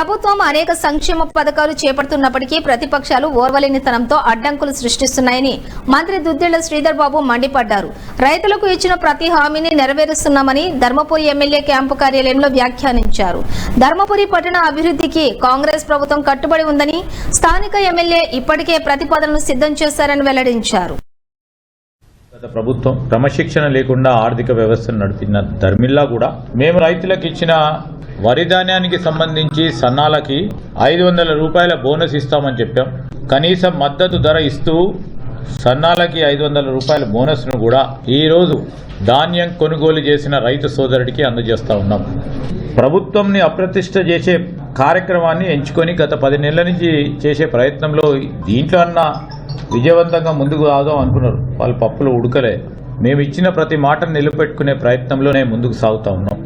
ప్రభుత్వం అనేక సంక్షేమ పథకాలు చేపడుతున్నప్పటికీ ప్రతిపక్షాలు ఓర్వలేనితనంతో అడ్డంకులు సృష్టిస్తున్నాయని మంత్రి దుద్దిళ్ళ శ్రీధర్ బాబు మండిపడ్డారు. రైతులకు ఇచ్చిన ప్రతి హామీని నెరవేరుస్తున్నామని ధర్మపురి ఎమ్మెల్యే క్యాంపు కార్యాలయంలో వ్యాఖ్యానించారు. ధర్మపురి పట్టణ అభివృద్ధికి కాంగ్రెస్ ప్రభుత్వం కట్టుబడి ఉందని స్థానిక ఎమ్మెల్యే ఇప్పటికే ప్రతిపాదనలు సిద్ధం చేశారని వెల్లడించారు. గత ప్రభుత్వం క్రమశిక్షణ లేకుండా ఆర్థిక వ్యవస్థను నడిపిన ధర్మిల్లా కూడా మేము రైతులకు ఇచ్చిన వరి ధాన్యానికి సంబంధించి సన్నాలకి ఐదు వందల రూపాయల బోనస్ ఇస్తామని చెప్పాం. కనీస మద్దతు ధర ఇస్తూ సన్నాలకి ఐదు వందల రూపాయల బోనస్ను కూడా ఈరోజు ధాన్యం కొనుగోలు చేసిన రైతు సోదరుడికి అందజేస్తూ ఉన్నాం. ప్రభుత్వంని అప్రతిష్ట చేసే కార్యక్రమాన్ని ఎంచుకొని గత పది నెలల నుంచి చేసే ప్రయత్నంలో దీంట్లో అన్న విజయవంతంగా ముందుకు రాదాం అనుకున్నారు. వాళ్ళు పప్పులు ఉడకలే. మేము ఇచ్చిన ప్రతి మాటను నిలబెట్టుకునే ప్రయత్నంలోనే ముందుకు సాగుతూ ఉన్నాం.